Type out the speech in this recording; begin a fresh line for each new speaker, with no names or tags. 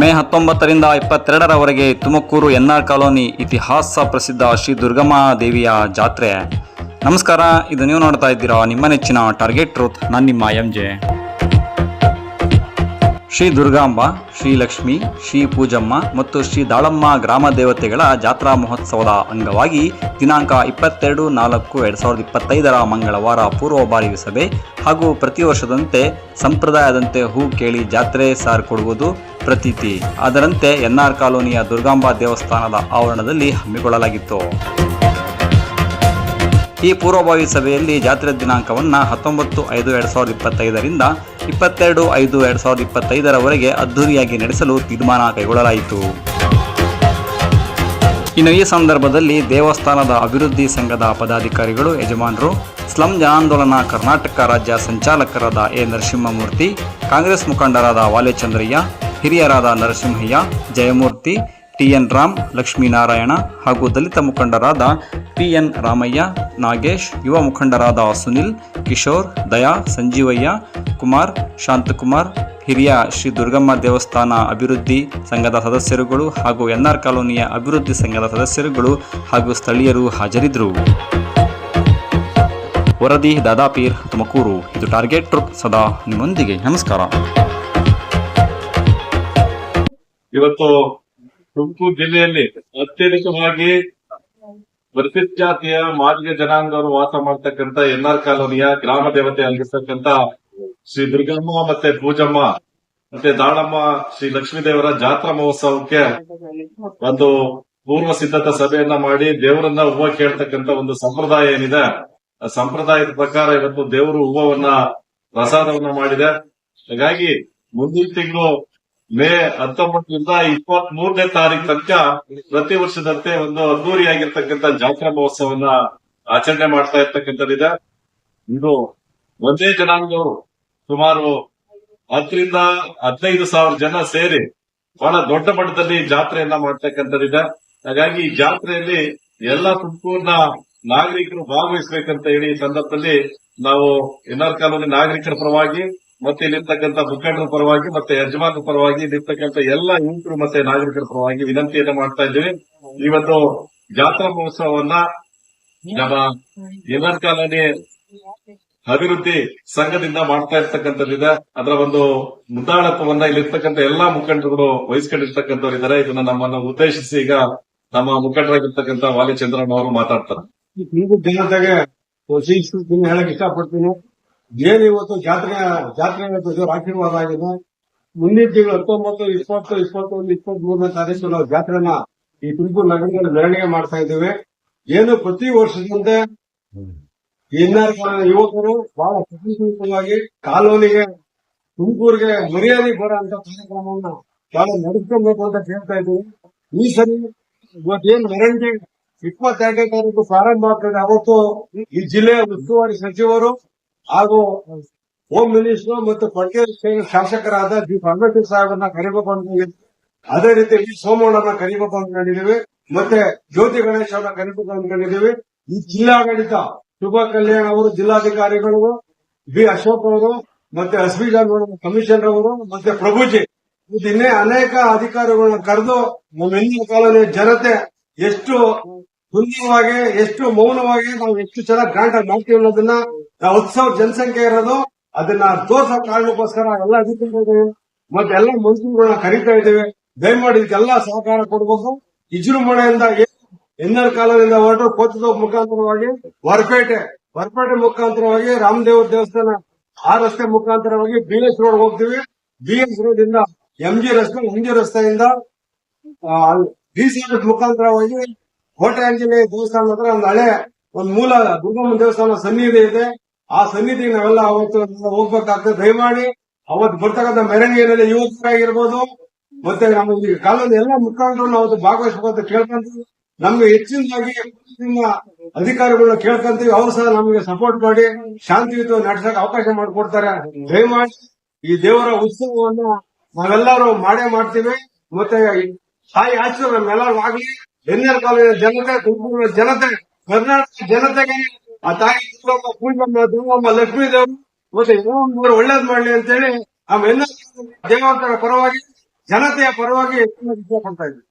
ಮೇ ಹತ್ತೊಂಬತ್ತರಿಂದ ಇಪ್ಪತ್ತೆರಡರವರೆಗೆ Tumakuru N R colony ಇತಿಹಾಸ ಪ್ರಸಿದ್ಧ ಶ್ರೀ ದುರ್ಗಮ್ಮ ದೇವಿಯ ಜಾತ್ರೆ. ನಮಸ್ಕಾರ, ಇದು ನೀವು ನೋಡ್ತಾ ಇದ್ದೀರಾ ನಿಮ್ಮ ನೆಚ್ಚಿನ ಟಾರ್ಗೆಟ್ ಟ್ರೂತ್ ನಾನು ನಿಮ್ಮ ಎಂ ಜೆ ಶ್ರೀ ದುರ್ಗಾಂಬ, ಶ್ರೀ ಲಕ್ಷ್ಮಿ, ಶ್ರೀ ಪೂಜಮ್ಮ ಮತ್ತು ಶ್ರೀ ದಾಳಮ್ಮ ಗ್ರಾಮ ದೇವತೆಗಳ ಜಾತ್ರಾ ಮಹೋತ್ಸವದ ಅಂಗವಾಗಿ ದಿನಾಂಕ ಇಪ್ಪತ್ತೆರಡು, ನಾಲ್ಕು, ಎರಡು ಸಾವಿರದ ಇಪ್ಪತ್ತೈದರ ಮಂಗಳವಾರ ಪೂರ್ವಭಾರಿ ಸಭೆ ಹಾಗೂ ಪ್ರತಿ ವರ್ಷದಂತೆ ಸಂಪ್ರದಾಯದಂತೆ ಹೂ ಕೇಳಿ ಜಾತ್ರೆ ಸಾರ್ ಕೊಡುವುದು ಪ್ರತೀತಿ. ಅದರಂತೆ ಎನ್ಆರ್ ಕಾಲೋನಿಯ ದುರ್ಗಾಂಬಾ ದೇವಸ್ಥಾನದ ಆವರಣದಲ್ಲಿ ಹಮ್ಮಿಕೊಳ್ಳಲಾಗಿತ್ತು. ಈ ಪೂರ್ವಭಾವಿ ಸಭೆಯಲ್ಲಿ ಜಾತ್ರೆ ದಿನಾಂಕವನ್ನು ಹತ್ತೊಂಬತ್ತು ಐದು ಎರಡು ಸಾವಿರದ ಇಪ್ಪತ್ತೈದರಿಂದ ಇಪ್ಪತ್ತೆರಡು ಐದು ಎರಡು ಸಾವಿರದ ಇಪ್ಪತ್ತೈದರವರೆಗೆ ಅದ್ದೂರಿಯಾಗಿ ನಡೆಸಲು ತೀರ್ಮಾನ ಕೈಗೊಳ್ಳಲಾಯಿತು. ಇನ್ನು ಈ ಸಂದರ್ಭದಲ್ಲಿ ದೇವಸ್ಥಾನದ ಅಭಿವೃದ್ಧಿ ಸಂಘದ ಪದಾಧಿಕಾರಿಗಳು, ಯಜಮಾನರು, ಸ್ಲಂ ಜನಾಂದೋಲನ ಕರ್ನಾಟಕ ರಾಜ್ಯ ಸಂಚಾಲಕರಾದ ಎ ನರಸಿಂಹಮೂರ್ತಿ, ಕಾಂಗ್ರೆಸ್ ಮುಖಂಡರಾದ ವಾಲೆಚಂದ್ರಯ್ಯ ಹಿರಿಯರಾದ ನರಸಿಂಹಯ್ಯ, ಜಯಮೂರ್ತಿ, ಟಿಎನ್ ರಾಮ್, ಲಕ್ಷ್ಮೀನಾರಾಯಣ ಹಾಗೂ ದಲಿತ ಮುಖಂಡರಾದ ಪಿಎನ್ ರಾಮಯ್ಯ, ನಾಗೇಶ್, ಯುವ ಮುಖಂಡರಾದ ಸುನಿಲ್, ಕಿಶೋರ್, ದಯಾ, ಸಂಜೀವಯ್ಯ, ಕುಮಾರ್, ಶಾಂತಕುಮಾರ್, ಹಿರಿಯ ಶ್ರೀ ದುರ್ಗಮ್ಮ ದೇವಸ್ಥಾನ ಅಭಿವೃದ್ಧಿ ಸಂಘದ ಸದಸ್ಯರುಗಳು ಹಾಗೂ ಎನ್ಆರ್ ಕಾಲೋನಿಯ ಅಭಿವೃದ್ಧಿ ಸಂಘದ ಸದಸ್ಯರುಗಳು ಹಾಗೂ ಸ್ಥಳೀಯರು ಹಾಜರಿದ್ದರು. ವರದಿ ದಾದಾಪೀರ್ ತುಮಕೂರು. ಇದು ಟಾರ್ಗೆಟ್ ಟ್ರೂಪ್ ಸದಾ ನಿಮ್ಮೊಂದಿಗೆ. ನಮಸ್ಕಾರ.
ಇವತ್ತು ತುಮಕೂರು ಜಿಲ್ಲೆಯಲ್ಲಿ ಅತ್ಯಧಿಕವಾಗಿ ಪರಿಶಿಷ್ಟ ಜಾತಿಯ ಮಾದಿಗ ಜನಾಂಗವರು ವಾಸ ಮಾಡ್ತಕ್ಕಂತ ಎನ್ಆರ್ ಕಾಲೋನಿಯ ಗ್ರಾಮ ದೇವತೆ ಆಗಿರ್ತಕ್ಕಂತ ಶ್ರೀ ದುರ್ಗಮ್ಮ ಮತ್ತೆ ಪೂಜಮ್ಮ ಮತ್ತೆ ದಾಳಮ್ಮ ಶ್ರೀ ಲಕ್ಷ್ಮೀದೇವರ ಜಾತ್ರಾ ಮಹೋತ್ಸವಕ್ಕೆ ಒಂದು ಪೂರ್ವ ಸಿದ್ಧತಾ ಸಭೆಯನ್ನ ಮಾಡಿ ದೇವರನ್ನ ಹೂವ ಕೇಳ್ತಕ್ಕಂತ ಒಂದು ಸಂಪ್ರದಾಯ ಏನಿದೆ, ಆ ಸಂಪ್ರದಾಯದ ಪ್ರಕಾರ ಇವತ್ತು ದೇವರು ಹೂವವನ್ನ ಪ್ರಸಾದವನ್ನ ಮಾಡಿದೆ. ಹಾಗಾಗಿ ಮುಂದಿನ ತಿಂಗಳು ಮೇ ಹತ್ತೊಂಬತ್ತರಿಂದ ಇಪ್ಪತ್ತ್ ಮೂರನೇ ತಾರೀಕು ತನಕ ಪ್ರತಿ ವರ್ಷದಂತೆ ಒಂದು ಅದ್ದೂರಿಯಾಗಿರ್ತಕ್ಕಂಥ ಜಾತ್ರಾ ಮಹೋತ್ಸವನ್ನ ಆಚರಣೆ ಮಾಡ್ತಾ ಇರ್ತಕ್ಕಂಥದ್ದಿದೆ. ಇದು ಒಂದೇ ಜನಾಂಗದವರು ಸುಮಾರು ಹತ್ತರಿಂದ ಹದಿನೈದು ಸಾವಿರ ಜನ ಸೇರಿ ಬಹಳ ದೊಡ್ಡ ಮಟ್ಟದಲ್ಲಿ ಜಾತ್ರೆಯನ್ನ ಮಾಡ್ತಕ್ಕಂಥದ್ದಿದೆ. ಹಾಗಾಗಿ ಈ ಜಾತ್ರೆಯಲ್ಲಿ ಎಲ್ಲ ಸಂಪೂರ್ಣ ನಾಗರಿಕರು ಭಾಗವಹಿಸಬೇಕಂತ ಹೇಳಿ ಸಂದರ್ಭದಲ್ಲಿ ನಾವು ಎನ್ಆರ್ ಕಾಲೋನಿ ನಾಗರಿಕರ ಪರವಾಗಿ ಮತ್ತೆ ಇಲ್ಲಿರ್ತಕ್ಕಂಥ ಮುಖಂಡರ ಪರವಾಗಿ, ಮತ್ತೆ ಯಜಮಾನರ ಪರವಾಗಿ, ಇಲ್ಲಿರ್ತಕ್ಕಂಥ ಎಲ್ಲ ಯುವಕರು ಮತ್ತೆ ನಾಗರಿಕರ ಪರವಾಗಿ ವಿನಂತಿಯನ್ನ ಮಾಡ್ತಾ ಇದ್ದೀವಿ. ಇವತ್ತು ಜಾತ್ರಾ ಮಹೋತ್ಸವವನ್ನ ನಮ್ಮ ಎನ್ಆರ್ ಕಾಲೋನಿ ಅಭಿವೃದ್ಧಿ ಸಂಘದಿಂದ ಮಾಡ್ತಾ ಇರ್ತಕ್ಕಂಥದ್ದಿದೆ ಅದರ ಒಂದು ಮುಂದಾಳತ್ವವನ್ನ ಇಲ್ಲಿರ್ತಕ್ಕಂಥ ಎಲ್ಲಾ ಮುಖಂಡರುಗಳು ವಹಿಸಿಕೊಂಡಿರ್ತಕ್ಕಂಥವ್ರು ಇದ್ದಾರೆ. ಇದನ್ನ ನಮ್ಮನ್ನು ಉದ್ದೇಶಿಸಿ ಈಗ ನಮ್ಮ ಮುಖಂಡರಾಗಿರ್ತಕ್ಕಂಥ ವಾಲಿಚಂದ್ರನ್ ಅವರು ಮಾತಾಡ್ತಾರೆ.
ಹೇಳಕ್ ಇಷ್ಟಪಡ್ತೀನಿ. ಏನ್ ಇವತ್ತು ಜಾತ್ರೆ ಜಾತ್ರೆ ಆಶೀರ್ವಾದ ಆಗಿದೆ? ಮುಂದಿನ ತಿಂಗಳು ಹತ್ತೊಂಬತ್ತು, ಇಪ್ಪತ್ತು, ಇಪ್ಪತ್ತೊಂದು ಇಪ್ಪತ್ತ್ ಮೂರನೇ ತಾರೀಕು ನಾವು ಜಾತ್ರೆನ ಈ ತುಮಕೂರು ನಗರದಲ್ಲಿ ಮೆರವಣಿಗೆ ಮಾಡ್ತಾ ಇದ್ದೇವೆ. ಏನು ಪ್ರತಿ ವರ್ಷದಂತೆ ಕಾಲೋನಿ ಯುವಕರು ಬಹಳ ಸಫಲವಾಗಿ ಕಾಲೋನಿಗೆ, ತುಮಕೂರಿಗೆ ಮರ್ಯಾದೆ ಬರೋ ಅಂತ ಕಾರ್ಯಕ್ರಮವನ್ನ ಬಹಳ ನಡೆಸ್ಕೊಬೇಕು ಅಂತ ಕೇಳ್ತಾ ಇದ್ದೀವಿ. ಈ ಸರಿ ಇವತ್ತೇನು ಮೆರವಣಿಗೆ ಇಪ್ಪತ್ತೆರಡನೇ ತಾರೀಕು ಪ್ರಾರಂಭ ಆಗ್ತದೆ. ಅವತ್ತು ಈ ಜಿಲ್ಲೆಯ ಉಸ್ತುವಾರಿ ಸಚಿವರು ಹಾಗೂ ಹೋಮ್ ಮಿನಿಸ್ಟರ್ ಮತ್ತು ಪಂಚಾಯತ್ ಶಾಸಕರಾದ ಜಿ ಪರಮೇಶ್ವರ್ ಸಾಹೇಬನ್ನ ಕರಿಬೇಕು ಅನ್ಕೊಂಡಿದ್ವಿ ಅದೇ ರೀತಿ ಈ ಸೋಮಣ್ಣನ ಕರಿಬೇಕು ಅನ್ಕೊಂಡಿದೀವಿ ಮತ್ತೆ ಜ್ಯೋತಿ ಗಣೇಶ್ ಅವರನ್ನ ಕರಿಬೇಕು ಅನ್ಕೊಂಡಿದೀವಿ ಈ ಜಿಲ್ಲಾಡಳಿತ ಶುಭ ಕಲ್ಯಾಣ್ ಅವರು, ಜಿಲ್ಲಾಧಿಕಾರಿಗಳು ಬಿ ಅಶೋಕ್ ಅವರು ಮತ್ತೆ ಹಸ್ಬಿಜಾನ್ ಕಮಿಷನರ್ ಅವರು ಮತ್ತೆ ಪ್ರಭುಜಿ. ಇನ್ನೇ ಅನೇಕ ಅಧಿಕಾರಿಗಳನ್ನ ಕರೆದು ನಮ್ಮೆಲ್ಲ ಕಾಲದಲ್ಲಿ ಜನತೆ ಎಷ್ಟು ಸುಂದರವಾಗಿ ಎಷ್ಟು ಮೌನವಾಗಿ ನಾವು ಎಷ್ಟು ಚೆನ್ನಾಗಿ ಗ್ರಾಂಟ್ ಮಾಡ್ತೀವಿ ಅನ್ನೋದನ್ನ ನಾವು ಹತ್ತು ಜನಸಂಖ್ಯೆ ಇರೋದು, ಅದನ್ನ ತೋರ್ಸೋ ಕಾರಣಕ್ಕೋಸ್ಕರ ಎಲ್ಲ ಅಧಿಕಾರಿಗಳು ಮತ್ತೆ ಎಲ್ಲ ಮಂತ್ರಿಗಳನ್ನ ಕರೀತಾ ಇದ್ದೇವೆ. ದಯಮಾಡಿ ಇದಕ್ಕೆಲ್ಲ ಸಹಕಾರ ಕೊಡಬೇಕು ವಿಜೃಂಭಣೆಯಿಂದ ಎನ್ಆರ್ ಕಾಲದಿಂದ ಹೊರಟು ಕೋತದ ಮುಖಾಂತರವಾಗಿ, ಹೊರಪೇಟೆ ಹೊರಪೇಟೆ ಮುಖಾಂತರವಾಗಿ ರಾಮದೇವರ ದೇವಸ್ಥಾನ ಆ ರಸ್ತೆ ಮುಖಾಂತರವಾಗಿ ಬಿ ಎಸ್ ರೋಡ್ ಹೋಗ್ತೀವಿ. ಬಿಎಸ್ ರೋಡ್ ಇಂದ ಎಂಜಿ ರಸ್ತೆ ಮುಂಜಿ ರಸ್ತೆಯಿಂದ ಡಿಸಿ ಮುಖಾಂತರವಾಗಿ ಕೋಟೆ ಆಂಜನೇಯ ದೇವಸ್ಥಾನ ಹತ್ರ ಒಂದು ಹಳೆ, ಒಂದು ಮೂಲ ದುರ್ಗಮ್ಮ ದೇವಸ್ಥಾನ ಸನ್ನಿಧಿ ಇದೆ. ಆ ಸನ್ನಿಧಿ ನಾವೆಲ್ಲ ಅವತ್ತು ಹೋಗ್ಬೇಕಾಗ್ತದೆ ದಯಮಾಡಿ ಅವತ್ತು ಬರ್ತಕ್ಕಂಥ ಮೆರವಣಿಗೆಯಲ್ಲಿ ಯುವಕರಾಗಿರ್ಬೋದು ಮತ್ತೆ ನಮ್ಮ ಈ ಕಾಲದ ಎಲ್ಲ ಮುಖಂಡರನ್ನು ಅವತ್ತು ಭಾಗವಹಿಸಬೇಕಂತ ಕೇಳ್ಕೊಂತೀವಿ. ನಮ್ಗೆ ಹೆಚ್ಚಿನದಾಗಿ ಅಧಿಕಾರಿಗಳನ್ನ ಕೇಳ್ಕೊಂತೀವಿ. ಅವ್ರು ಸಹ ನಮಗೆ ಸಪೋರ್ಟ್ ಮಾಡಿ ಶಾಂತಿಯುತ ನಡೆಸಕ್ಕೆ ಅವಕಾಶ ಮಾಡಿಕೊಡ್ತಾರೆ. ದಯಮಾಡಿ ಈ ದೇವರ ಉತ್ಸವವನ್ನ ನಾವೆಲ್ಲರೂ ಮಾಡೇ ಮಾಡ್ತೀವಿ. ಮತ್ತೆ ತಾಯಿ ಆಶೀರ್ವಾದ ನಮ್ಮೆಲ್ಲರೂ ಆಗ್ಲಿ. ಎನ್ಆರ್ ಕಾಲೇಜಿನ ಜನತೆ ತುಮಕೂರಿನ ಜನತೆ, ಕರ್ನಾಟಕ ಜನತೆಗೆ ಆ ತಾಯಿ ದುರ್ಗಮ್ಮ ಪೂಜಮ್ಮ ದುರ್ಗಮ್ಮ ಲಕ್ಷ್ಮೀ ದೇವರು ಮತ್ತೆ ಇನ್ನೊಂದು ಒಳ್ಳೇದ್ ಮಾಡ್ಲಿ ಅಂತೇಳಿ ಆಮೇಲೆ ದೇವತರ ಪರವಾಗಿ, ಜನತೆಯ ಪರವಾಗಿ ಹೆಚ್ಚಿನ ವಿಷಯ ಪಡ್ತಾ ಇದ್ದೀವಿ